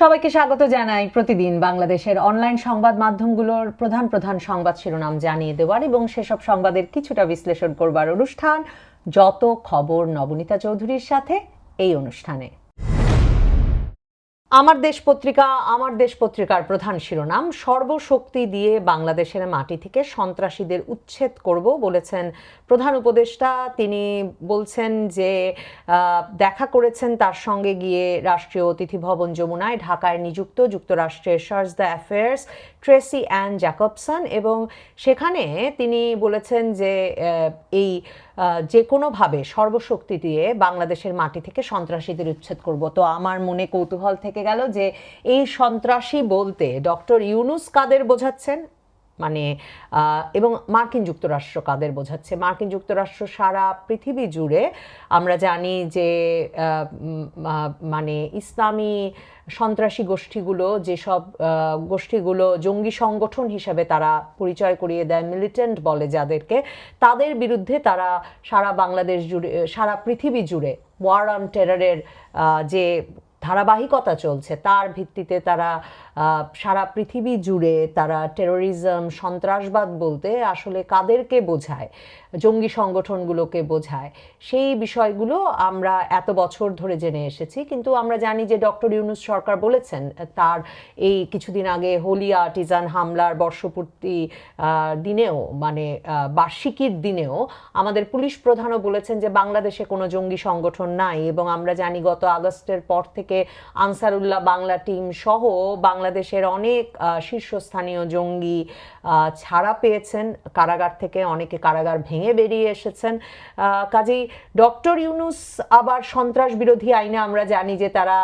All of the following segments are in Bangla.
সবাইকে স্বাগত জানাই প্রতিদিন বাংলাদেশের অনলাইন সংবাদ মাধ্যমগুলোর প্রধান প্রধান সংবাদ শিরোনাম জানিয়ে দেওয়ার এবং সেসব সংবাদের কিছুটা বিশ্লেষণ করবার অনুষ্ঠান, যত খবর নবনীতা চৌধুরীর সাথে এই অনুষ্ঠানে। আমার দেশ পত্রিকা, আমার দেশ পত্রিকার প্রধান শিরোনাম, সর্বশক্তি দিয়ে বাংলাদেশের মাটি থেকে সন্ত্রাসীদের উচ্ছেদ করব বলেছেন প্রধান উপদেষ্টা। তিনি বলছেন যে দেখা করেছেন তার সঙ্গে গিয়ে রাষ্ট্রীয় অতিথি ভবন যমুনায় ঢাকায় নিযুক্ত যুক্তরাষ্ট্রের chargé d' affaires Tracey Ann Jacobson এবং সেখানে তিনি বলেছেন যে এই যে কোনোভাবে সর্বশক্তি দিয়ে বাংলাদেশের মাটি থেকে সন্ত্রাসীদের উচ্ছেদ করব। তো আমার মনে কৌতূহল থেকে গেল যে এই সন্ত্রাসী বলতে ডক্টর ইউনুস কাদের বোঝাচ্ছেন? মানে এবং মার্কিন যুক্তরাষ্ট্র কাদের বোঝাচ্ছে? মার্কিন যুক্তরাষ্ট্র সারা পৃথিবী জুড়ে আমরা জানি যে মানে ইসলামী সন্ত্রাসী গোষ্ঠীগুলো, যেসব গোষ্ঠীগুলো জঙ্গি সংগঠন হিসাবে তারা পরিচয় করিয়ে দেয় মিলিটেন্ট বলে যাদেরকে, তাদের বিরুদ্ধে তারা সারা বাংলাদেশ জুড়ে, সারা পৃথিবী জুড়ে ওয়ার অন টেরারের যে ধারাবাহিকতা চলছে। তার ভিত্তিতে তারা সারা পৃথিবী জুড়ে তারা টেরোরিজম সন্ত্রাসবাদ বলতে আসলে কাদেরকে বোঝায়? জঙ্গি সংগঠনগুলোকে বোঝায়। সেই বিষয়গুলো আমরা এত বছর ধরে জেনে এসেছি, কিন্তু আমরা জানি যে ডক্টর ইউনুস সরকার বলেছেন, তার এই কিছুদিন আগে হোলি আর্টিজান হামলার বর্ষপূর্তি দিনেও মানে বার্ষিকীর দিনেও আমাদের পুলিশ প্রধানও বলেছেন যে বাংলাদেশে কোনো জঙ্গি সংগঠন নাই এবং আমরা জানি গত আগস্টের পর থেকে আনসারুল্লাহ বাংলা টিম সহ বাংলাদেশের অনেক শীর্ষস্থানীয় জঙ্গি ছাড়া পেয়েছেন। কারাগার থেকে অনেকে কারাগার ভেঙে বেরিয়ে এসেছেন। কাজেই ডক্টর ইউনুস আবার সন্ত্রাস বিরোধী আইনে আমরা জানি যে তারা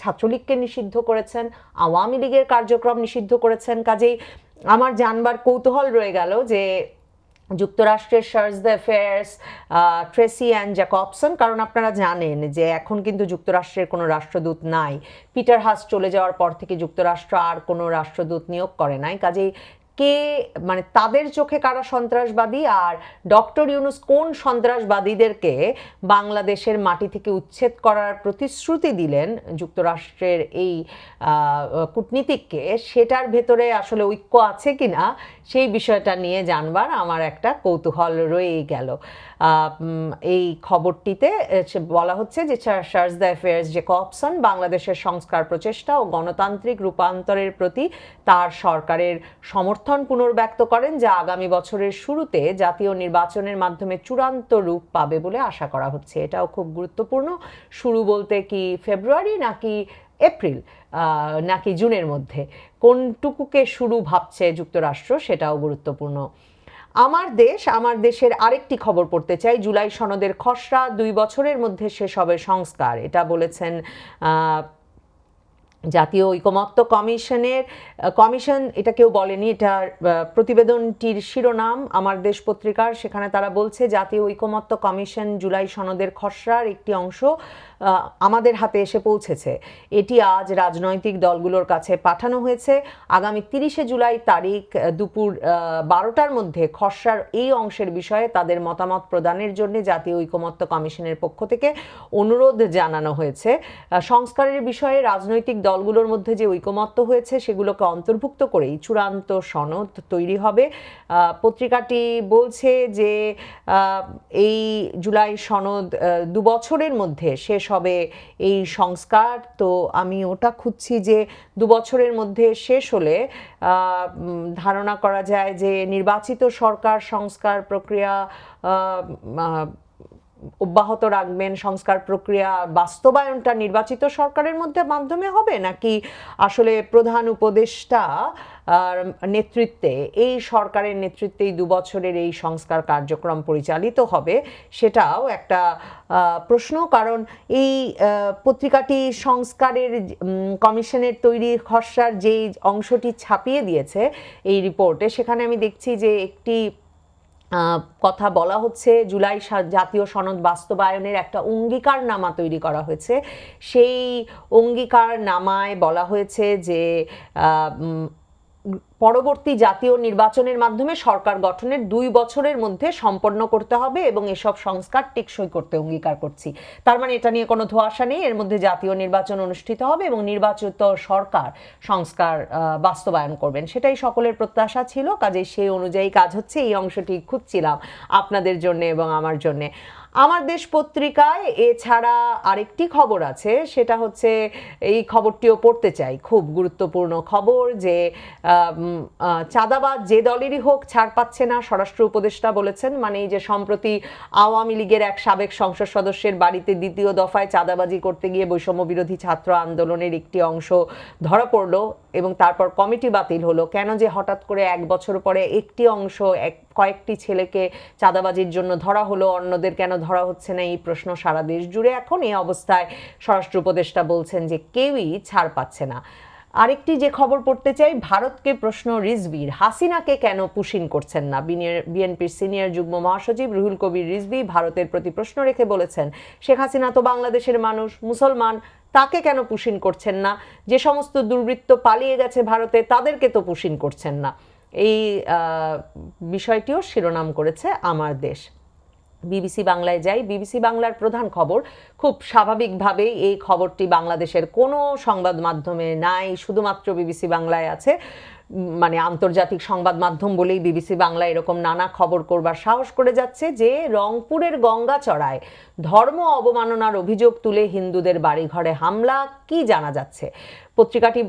ছাত্রলীগকে নিষিদ্ধ করেছেন, আওয়ামী লীগের কার্যক্রম নিষিদ্ধ করেছেন। কাজেই আমার জানবার কৌতূহল রয়ে গেল যে যুক্তরাষ্ট্রের chargé d' affaires Tracey Ann Jacobson কারণ আপনারা জানেন যে এখন কিন্তু যুক্তরাষ্ট্রের কোনো রাষ্ট্রদূত নাই। পিটার হাস চলে যাওয়ার পর থেকে যুক্তরাষ্ট্র আর কোনো রাষ্ট্রদূত নিয়োগ করে নাই। কাজেই কে মানে তাদের চোখে কারা সন্ত্রাসবাদী আর ডক্টর ইউনুস কোন সন্ত্রাসবাদীদেরকে বাংলাদেশের মাটি থেকে উচ্ছেদ করার প্রতিশ্রুতি দিলেন যুক্তরাষ্ট্রের এই কূটনীতিককে, সেটার ভেতরে আসলে ঐক্য আছে কিনা সেই বিষয়টা নিয়ে জানবার আমার একটা কৌতূহল রয়েই গেল। এই খবরটিতে বলা হচ্ছে যে সার্চ দ্য অ্যাফেয়ার্স যে কপসন বাংলাদেশের সংস্কার প্রচেষ্টা ও গণতান্ত্রিক রূপান্তরের প্রতি তার সরকারের সমর্থন পুনর্ব্যক্ত করেন যা আগামী বছরের শুরুতে জাতীয় নির্বাচনের মাধ্যমে চূড়ান্ত রূপ পাবে বলে আশা করা হচ্ছে। এটাও খুব গুরুত্বপূর্ণ। শুরু বলতে কি ফেব্রুয়ারি নাকি এপ্রিল নাকি জুনের মধ্যে? কোনটুকুকে শুরু ভাবছে যুক্তরাষ্ট্র সেটাও গুরুত্বপূর্ণ। আমার দেশ, আমার দেশের আরেকটি খবর পড়তে চাই। জুলাই সনদের খসড়া দুই বছরের মধ্যে শেষ হবে সংস্কার। এটা বলেছেন জাতীয় ঐকমত্য কমিশনের কমিশন এটা কেউ বলেনি আহ, প্রতিবেদনটির শিরোনাম আমার দেশ পত্রিকার সেখানে তারা বলছে জাতীয় ঐকমত্য কমিশন জুলাই সনদের খসড়ার একটি অংশ আমাদের হাতে এসে পৌঁছেছে। এটি আজ রাজনৈতিক দলগুলোর কাছে পাঠানো হয়েছে। আগামী তিরিশে জুলাই তারিখ দুপুর বারোটার মধ্যে খসড়ার এই অংশের বিষয়ে তাদের মতামত প্রদানের জন্য জাতীয় ঐকমত্য কমিশনের পক্ষ থেকে অনুরোধ জানানো হয়েছে। সংস্কারের বিষয়ে রাজনৈতিক দলগুলোর মধ্যে যে ঐকমত্য হয়েছে সেগুলোকে অন্তর্ভুক্ত করেই চূড়ান্ত সনদ তৈরি হবে। পত্রিকাটি বলছে যে এই জুলাই সনদ দু বছরের মধ্যে শেষ হবে এই সংস্কার। তো আমি ওটা খুঁজছি যে দু বছরের মধ্যে শেষ হলে ধারণা করা যায় যে নির্বাচিত সরকার সংস্কার প্রক্রিয়া অব্যাহত রাখবেন সংস্কার প্রক্রিয়া বাস্তবায়নটা নির্বাচিত সরকারের মধ্যে মাধ্যমে হবে নাকি আসলে প্রধান উপদেষ্টা নেতৃত্বে, এই সরকারের নেতৃত্বেই দু বছরের এই সংস্কার কার্যক্রম পরিচালিত হবে সেটাও একটা প্রশ্ন। কারণ এই পত্রিকাটি সংস্কারের কমিশনের তৈরি খসড়ার যেই অংশটি ছাপিয়ে দিয়েছে এই রিপোর্টে, সেখানে আমি দেখছি যে একটি কথা বলা হচ্ছে, জুলাই জাতীয় সনদ বাস্তবায়নের একটা অঙ্গীকার নামা তৈরি করা হয়েছে। সেই অঙ্গীকার নামায় বলা হয়েছে যে পরবর্তী জাতীয় নির্বাচনের মাধ্যমে সরকার গঠনের দুই বছরের মধ্যে সম্পন্ন করতে হবে এবং এসব সংস্কার টেকসই করতে অঙ্গীকার করছি। তার মানে এটা নিয়ে কোনো ধোয়াশা নেই, এর মধ্যে জাতীয় নির্বাচন অনুষ্ঠিত হবে এবং নির্বাচিত সরকার সংস্কার বাস্তবায়ন করবেন। সেটাই সকলের প্রত্যাশা ছিল কাজে সেই অনুযায়ী কাজ হচ্ছে, এই অংশটি খুঁজছিলাম আপনাদের জন্য এবং আমার জন্য। আমার দেশ পত্রিকায় এছাড়া আরেকটি খবর আছে, সেটা হচ্ছে এই খবরটিও পড়তে চাই। খুব গুরুত্বপূর্ণ খবর যে চাঁদাবাজ যে দলেরই হোক ছাড় পাচ্ছে না, স্বরাষ্ট্র উপদেষ্টা বলেছেন মানে যে সম্প্রতি আওয়ামী লীগের এক সাবেক সংসদ সদস্যের বাড়িতে দ্বিতীয় দফায় চাঁদাবাজি করতে গিয়ে বৈষম্য বিরোধী ছাত্র আন্দোলনের একটি অংশ ধরা পড়ল এবং তারপর কমিটি বাতিল হলো। কেন যে হঠাৎ করে এক বছর পরে একটি অংশ এক কয়েকটি ছেলেকে চাঁদাবাজির জন্য ধরা হলো, অন্যদের কেন ধরা হচ্ছে না, এই প্রশ্ন সারা দেশ জুড়ে। এখন এই অবস্থায় স্বরাষ্ট্র উপদেষ্টা বলছেন যে কেউই ছাড় পাচ্ছে না। আরেকটি যে খবর পড়তে চাই, ভারতকে প্রশ্ন রিজভির। হাসিনাকে কেন পুশিন করছেন না? বিএনপির সিনিয়র যুগ্ম মহাসচিব রুহুল কবির রিজভি ভারতের প্রতি প্রশ্ন রেখে বলেছেন, শেখ হাসিনা তো বাংলাদেশের মানুষ, মুসলমান, তাকে কেন পুশিন করছেন না? যে সমস্ত দুর্বৃত্ত পালিয়ে গেছে ভারতে, তাদেরকে তো পুশিন করছেন না। এই বিষয়টিও শিরোনাম করেছে আমার দেশ। বিবিসি বাংলায় যাই, বিবিসি বাংলার প্রধান খবর, খুব স্বাভাবিকভাবেই এই খবরটি বাংলাদেশের কোনো সংবাদ মাধ্যমে নাই, শুধুমাত্র বিবিসি বাংলায় আছে। মানে আন্তর্জাতিক সংবাদ মাধ্যম বলেই বিবিসি বাংলা এরকম নানা খবর করবার সাহস করে যাচ্ছে যে রংপুরের গঙ্গাচড়ায় ধর্ম অবমাননার অভিযোগ তুলে হিন্দুদের বাড়িঘরে হামলা, কি জানা যাচ্ছে? পত্রিকাটি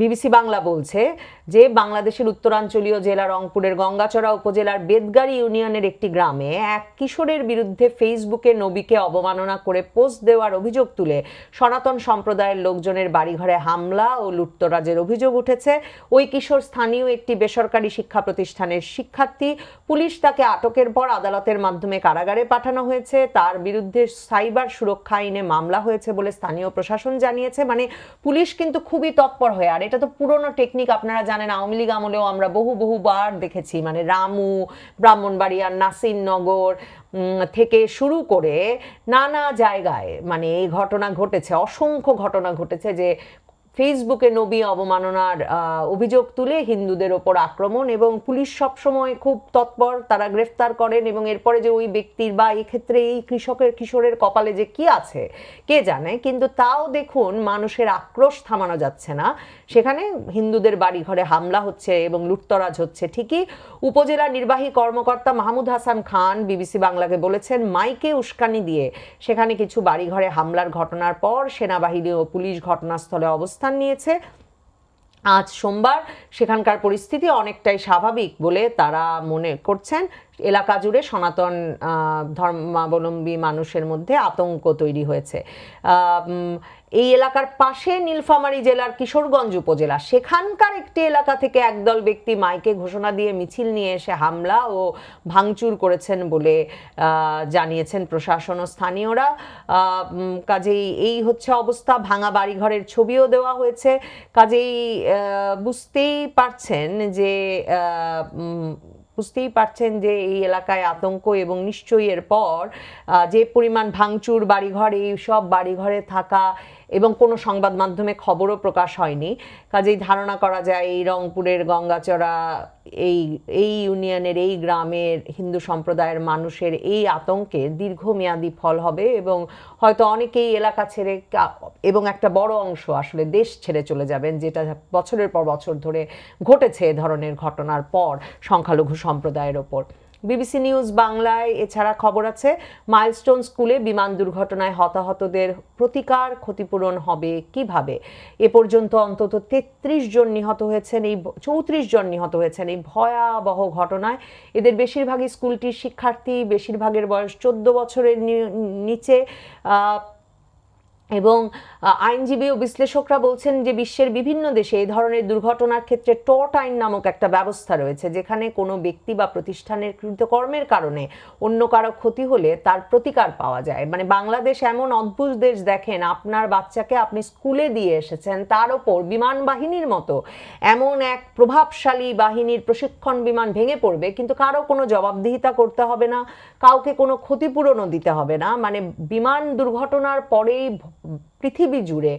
বিবিসি বাংলা বলছে যে বাংলাদেশের উত্তরাঞ্চলীয় জেলা রংপুরের গঙ্গাচড়া উপজেলার বেদগাড়ি ইউনিয়নের একটি গ্রামে এক কিশোরের বিরুদ্ধে ফেসবুকে নবীকে অবমাননা করে পোস্ট দেওয়ার অভিযোগ তুলে সনাতন সম্প্রদায়ের লোকজনের বাড়িঘরে হামলা ও লুটতরাজের অভিযোগ উঠেছে। ওই কিশোর স্থানীয় একটি বেসরকারি শিক্ষা প্রতিষ্ঠানের শিক্ষার্থী পুলিশ তাকে আটকের পর আদালতের মাধ্যমে কারাগারে পাঠানো হয়েছে। তার বিরুদ্ধে সাইবার সুরক্ষা আইনে মামলা হয়েছে বলে স্থানীয় প্রশাসন জানিয়েছে। মানে পুলিশ কিন্তু খুবই তৎপর হয়ে, আর এটা তো পুরনো টেকনিক, আপনারা জানেন আওয়ামী লীগ আমলেও আমরা বহু বহুবার দেখেছি। মানে রামু ব্রাহ্মণবাড়িয়া নাসিরনগর থেকে শুরু করে নানা জায়গায় মানে এই ঘটনা ঘটেছে, অসংখ্য ঘটনা ঘটেছে যে ফেসবুকে নবী অবমাননার অভিযোগ তুলে হিন্দুদের ওপর আক্রমণ এবং পুলিশ সবসময় খুব তৎপর, তারা গ্রেফতার করেন এবং এরপরে যে ওই ব্যক্তির বা এক্ষেত্রে এই কৃষকের, কিশোরের কপালে যে কি আছে, কে জানে? কিন্তু তাও দেখুন মানুষের আক্রোশ থামানো যাচ্ছে না। সেখানে হিন্দুদের বাড়িঘরে হামলা হচ্ছে এবং লুটতরাজ হচ্ছে। ঠিকই উপজেলা নির্বাহী কর্মকর্তা মাহমুদ হাসান খান বিবিসি বাংলাকে বলেছেন, মাইকে উস্কানি দিয়ে সেখানে কিছু বাড়িঘরে হামলার ঘটনার পর সেনাবাহিনী ও পুলিশ ঘটনাস্থলে অবস্থান নিয়েছে। আজ সোমবার সেখানকার পরিস্থিতি অনেকটাই স্বাভাবিক বলে তারা মনে করছেন। এলাকা জুড়ে সনাতন ধর্মাবলম্বী মানুষের মধ্যে আতঙ্ক তৈরি হয়েছে। এই এলাকার পাশে নীলফামারী জেলার কিশোরগঞ্জ উপজেলা। সেখানকার একটি এলাকা থেকে একদল ব্যক্তি মাইকে ঘোষণা দিয়ে মিছিল নিয়ে এসে হামলা ও ভাঙচুর করেছেন বলে জানিয়েছেন প্রশাসন ও স্থানীয়রা। কাজেই এই হচ্ছে অবস্থা। ভাঙা বাড়িঘরের ছবিও দেওয়া হয়েছে। কাজেই বুঝতেই পারছেন যে বুঝতেই পারছেন যে এই এলাকায় আতঙ্ক এবং নিশ্চয়ই এরপর আহ, যে পরিমাণ ভাঙচুর বাড়িঘর এই সব বাড়িঘরে থাকা এবং কোনো সংবাদ মাধ্যমে খবরও প্রকাশ হয়নি। কাজেই ধারণা করা যায় এই রংপুরের গঙ্গাচড়া, এই এই ইউনিয়নের, এই গ্রামের হিন্দু সম্প্রদায়ের মানুষের এই আতঙ্কের দীর্ঘমেয়াদী ফল হবে এবং হয়তো অনেকেই এলাকা ছেড়ে এবং একটা বড় অংশ আসলে দেশ ছেড়ে চলে যাবেন, যেটা বছরের পর বছর ধরে ঘটেছে এ ধরনের ঘটনার পর সংখ্যালঘু সম্প্রদায়ের ওপর। বিবিসি নিউজ বাংলায় এছাড়া খবর আছে, মাইলস্টোন স্কুলে বিমান দুর্ঘটনায় হতাহতদের প্রতিকার ক্ষতিপূরণ হবে কীভাবে? এ পর্যন্ত অন্তত তেত্রিশ জন নিহত হয়েছেন, এই চৌত্রিশ জন নিহত হয়েছেন এই ভয়াবহ ঘটনায়। এদের বেশিরভাগই স্কুলটির শিক্ষার্থী, বেশিরভাগের বয়স চোদ্দ বছরের নিচে। এবং আইনজীবী ও বিশ্লেষকরা বলছেন যে বিশ্বের বিভিন্ন দেশে এই ধরনের দুর্ঘটনার ক্ষেত্রে টট আইন নামক একটা ব্যবস্থা রয়েছে, যেখানে কোনো ব্যক্তি বা প্রতিষ্ঠানের কৃতকর্মের কারণে অন্য কারও ক্ষতি হলে তার প্রতিকার পাওয়া যায়। মানে বাংলাদেশ এমন অদ্ভুত দেশ দেখেন, আপনার বাচ্চাকে আপনি স্কুলে দিয়ে এসেছেন, তার ওপর বিমান বাহিনীর মতো এমন এক প্রভাবশালী বাহিনীর প্রশিক্ষণ বিমান ভেঙে পড়বে, কিন্তু কারও কোনো জবাবদিহিতা করতে হবে না, কাউকে কোনো ক্ষতিপূরণও দিতে হবে না। মানে বিমান দুর্ঘটনার পরেই পৃথিবী জুড়ে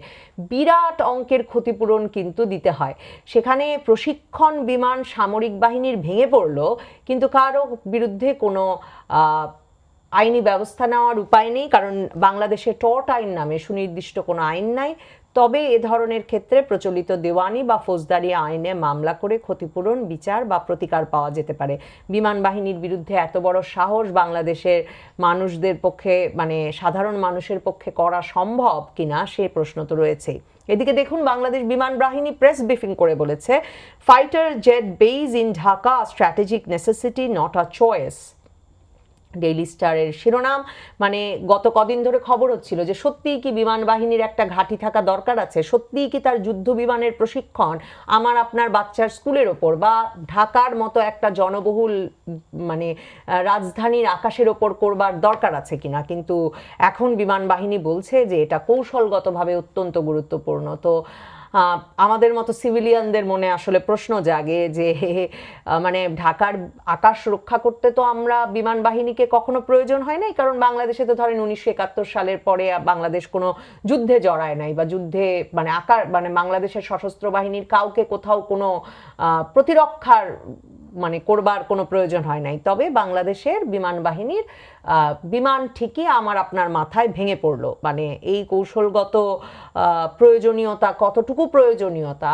বিরাট অঙ্কের ক্ষতিপূরণ কিন্তু দিতে হয়। সেখানে প্রশিক্ষণ বিমান সামরিক বাহিনীর ভেঙে পড়ল, কিন্তু কারও বিরুদ্ধে কোনো আইনি ব্যবস্থা নেওয়ার উপায় নেই, কারণ বাংলাদেশে টট আইন নামে সুনির্দিষ্ট কোনো আইন নাই। তবে এ ধরনের ক্ষেত্রে প্রচলিত দেওয়ানি বা ফৌজদারি আইনে মামলা করে ক্ষতিপূরণ, বিচার বা প্রতিকার পাওয়া যেতে পারে। বিমান বাহিনীর বিরুদ্ধে এত বড় সাহস বাংলাদেশের মানুষদের পক্ষে মানে সাধারণ মানুষের পক্ষে করা সম্ভব কিনা সে প্রশ্ন তো রয়েছেই। এদিকে দেখুন, বাংলাদেশ বিমান বাহিনী প্রেস ব্রিফিং করে বলেছে, fighter jet base in Dhaka, strategic necessity, not a choice. Daily স্টারের শিরোনাম। মানে গত কদিন ধরে খবর হচ্ছিল যে সত্যিই কি বিমান বাহিনীর একটা ঘাঁটি থাকা দরকার আছে? সত্যিই কি তার যুদ্ধ বিমানের প্রশিক্ষণ আমার আপনার বাচ্চার স্কুলের ওপর বা ঢাকার মতো একটা জনবহুল মানে রাজধানীর আকাশের ওপর করবার দরকার আছে কিনা? কিন্তু এখন বিমান বাহিনী বলছে যে এটা কৌশলগতভাবে অত্যন্ত গুরুত্বপূর্ণ। তো আমাদের মতো সিভিলিয়ানদের মনে আসলে প্রশ্ন জাগে যে মানে ঢাকার আকাশ রক্ষা করতে তো আমরা বিমান বাহিনীকে কখনো প্রয়োজন হয় নাই? কারণ বাংলাদেশে তো ধরেন উনিশশো একাত্তর সালের পরে বাংলাদেশ কোনো যুদ্ধে জড়ায় নাই বা যুদ্ধে মানে আকার মানে বাংলাদেশের সশস্ত্র বাহিনীর কাউকে কোথাও কোনো প্রতিরক্ষার মানে করবার কোনো প্রয়োজন হয় নাই। তবে বাংলাদেশের বিমান বাহিনীর বিমান ঠিকই আমার আপনার মাথায় ভেঙে পড়ল। মানে এই কৌশলগত প্রয়োজনীয়তা, কতটুকু প্রয়োজনীয়তা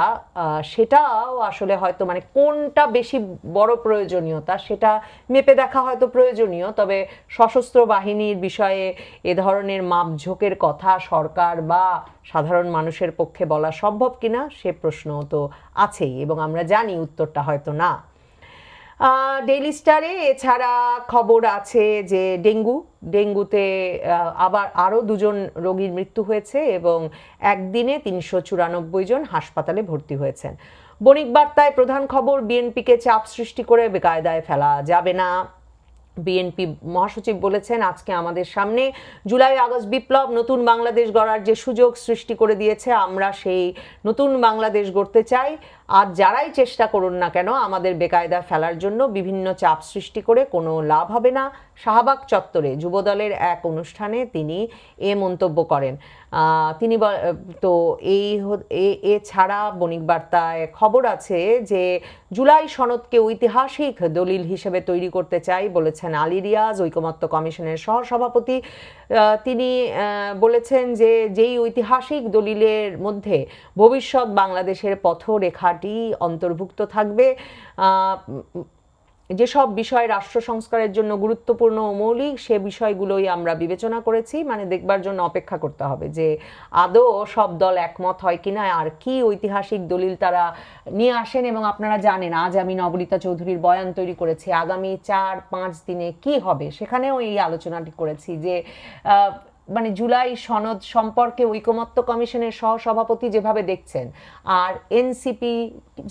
সেটাও আসলে হয়তো মানে কোনটা বেশি বড় প্রয়োজনীয়তা সেটা মেপে দেখা হয়তো প্রয়োজনীয়। তবে সশস্ত্র বাহিনীর বিষয়ে এ ধরনের মাপঝোঁকের কথা সরকার বা সাধারণ মানুষের পক্ষে বলা সম্ভব কিনা সে প্রশ্ন তো আছেই এবং আমরা জানি উত্তরটা হয়তো না। ডেইলি স্টারে এছাড়া খবর আছে যে ডেঙ্গু, ডেঙ্গুতে আবার আরও দুজন রোগীর মৃত্যু হয়েছে এবং একদিনে তিনশো চুরানব্বই জন হাসপাতালে ভর্তি হয়েছেন। বণিক বার্তায় প্রধান খবর, বিএনপিকে চাপ সৃষ্টি করে বেকায়দায় ফেলা যাবে না। বিএনপি মহাসচিব বলেছেন, আজকে আমাদের সামনে জুলাই আগস্ট বিপ্লব, নতুন বাংলাদেশ গড়ার যে সুযোগ সৃষ্টি করে দিয়েছে, আমরা সেই নতুন বাংলাদেশ গড়তে চাই। আর যারাই চেষ্টা করুন না কেন, আমাদের বেকায়দা ফেলার জন্য বিভিন্ন চাপ সৃষ্টি করে কোনো লাভ হবে না। শাহবাগ চত্বরে যুবদলের এক অনুষ্ঠানে তিনি এ মন্তব্য করেন। তিনি তো এই এ- এছাড়া বণিক বার্তায় খবর আছে যে, জুলাই সনদকে ঐতিহাসিক দলিল হিসেবে তৈরি করতে চাই বলেছেন আলী রিয়াজ, ঐকমত্য কমিশনের সহসভাপতি। তিনি বলেছেন যে, যেই ঐতিহাসিক দলিলের মধ্যে ভবিষ্যৎ বাংলাদেশের পথরেখাটি অন্তর্ভুক্ত থাকবে। যেসব বিষয় রাষ্ট্র সংস্কারের জন্য গুরুত্বপূর্ণ ও মৌলিক, সে বিষয়গুলোই আমরা বিবেচনা করেছি। মানে দেখবার জন্য অপেক্ষা করতে হবে যে আদৌ সব দল একমত হয় কিনা, আর কি ঐতিহাসিক দলিল তারা নিয়ে আসেন এবং আপনারা জানেন, আজ আমি নবনীতা চৌধুরীর বয়ান তৈরি করেছি। আগামী চার, পাঁচ দিনে কি হবে? সেখানেও এই আলোচনাটি করেছি যে মানে জুলাই সনদ সম্পর্কে ঐকমত্য কমিশনের সহসভাপতি যেভাবে দেখছেন আর এনসিপি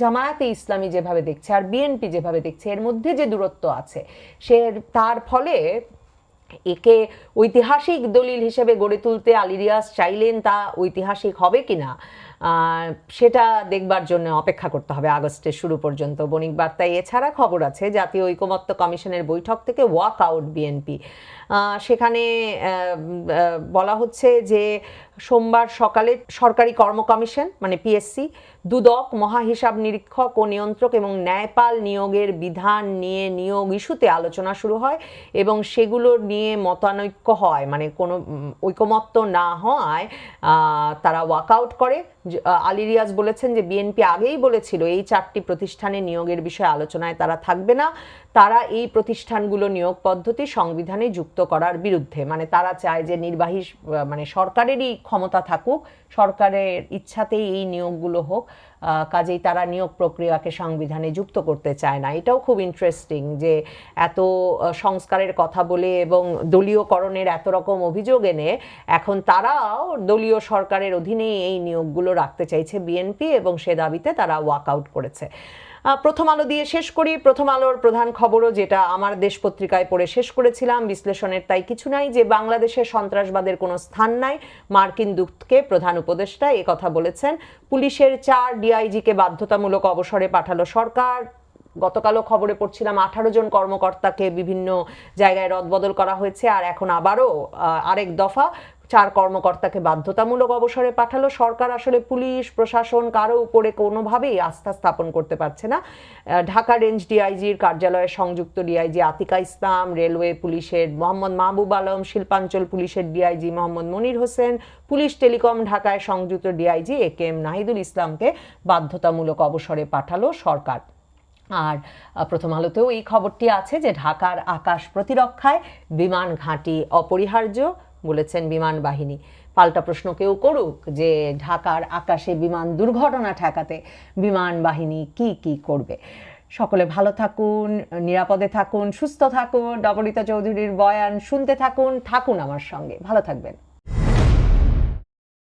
জামায়াতে ইসলামী যেভাবে দেখছে আর বিএনপি যেভাবে দেখছে এর মধ্যে যে দূরত্ব আছে সে তার ফলে একে ঐতিহাসিক দলিল হিসেবে গড়ে তুলতে আলিরিয়াস চাইলেন তা ঐতিহাসিক হবে কিনা আহ, সেটা দেখবার জন্য অপেক্ষা করতে হবে আগস্টের শুরু পর্যন্ত। বণিক বার্তায় এছাড়া খবর আছে জাতীয় ঐকমত্য কমিশনের বৈঠক থেকে ওয়াক আউট বিএনপি। সেখানে বলা হচ্ছে যে সোমবার সকালে সরকারি কর্ম কমিশন মানে পিএসসি দুদক, মহাহিসাব নিরীক্ষক ও নিয়ন্ত্রক এবং ন্যায়পাল নিয়োগের বিধান নিয়ে নিয়োগ ইস্যুতে আলোচনা শুরু হয় এবং সেগুলো নিয়ে মতানৈক্য হয় মানে কোনো ঐকমত্য না হওয়ায় তারা ওয়াকআউট করে। আলী রিয়াজ বলেছেন যে, বিএনপি আগেই বলেছিল, এই চারটি প্রতিষ্ঠানে নিয়োগের বিষয়ে আলোচনায় তারা থাকবে না। তারা এই প্রতিষ্ঠানগুলো নিয়োগ পদ্ধতি সংবিধানে যুক্ত করার বিরুদ্ধে। মানে তারা চায় যে নির্বাহী মানে সরকারেরই ক্ষমতা থাকুক সরকারের ইচ্ছাতেই এই নিয়োগগুলো হোক কাজেই তারা নিয়োগ প্রক্রিয়াকে সংবিধানে যুক্ত করতে চায় না। এটাও খুব ইন্টারেস্টিং যে এত সংস্কারের কথা বলে এবং দলীয়করণের এত রকম অভিযোগ এনে এখন তারাও দলীয় সরকারের অধীনে এই নিয়োগগুলো রাখতে চাইছে বিএনপি এবং সে দাবিতে তারা ওয়াকআউট করেছে। আহ, প্রথম আলো দিয়ে শেষ করি। প্রথম আলোর প্রধান খবরও যেটা আমার দেশ পত্রিকায় পড়ে শেষ করেছিলাম। বিশ্লেষণের তাই কিছু নাই যে বাংলাদেশে সন্ত্রাসবাদের কোনো স্থান নাই। মার্কিন দূতকে প্রধান উপদেষ্টা কথা বলেছেন। পুলিশের চার ডিআইজিকে বাধ্যতামূলক অবসরে পাঠালো সরকার। গতকালও খবরে পড়ছিলাম আঠারো জন কর্মকর্তাকে বিভিন্ন জায়গায় রদবদল করা হয়েছে আর এখন আবারও আরেক দফা চার কর্মকর্তাকে বাধ্যতামূলক অবসরে পাঠালো। সরকার আসলে পুলিশ, প্রশাসন কারও উপরে কোনোভাবেই আস্থা স্থাপন করতে পারছে না। ঢাকা রেঞ্জ ডিআইজির কার্যালয়ে সংযুক্ত ডিআইজি আতিকা ইসলাম, রেলওয়ে পুলিশের মোহাম্মদ মাহবুব আলম, শিল্পাঞ্চল পুলিশের DIG Mohammad Monir Hossain, police telecom ঢাকায় সংযুক্ত DIG A K M Nahidul ইসলামকে বাধ্যতামূলক অবসরে পাঠালো সরকার। আর প্রথম আলোতেও এই খবরটি আছে যে ঢাকার আকাশ প্রতিরক্ষায় বিমান ঘাঁটি অপরিহার্য। বলেছেন বিমান বাহিনী। পাল্টা প্রশ্ন কেউ করুক যে ঢাকার আকাশে বিমান দুর্ঘটনা ঠেকাতে বিমান বাহিনী কি কি করবে। সকলে ভালো থাকুন, নিরাপদে থাকুন, সুস্থ থাকুন। ডবলিতা চৌধুরীর বয়ান শুনতে থাকুন থাকুন আমার সঙ্গে। ভালো থাকবেন।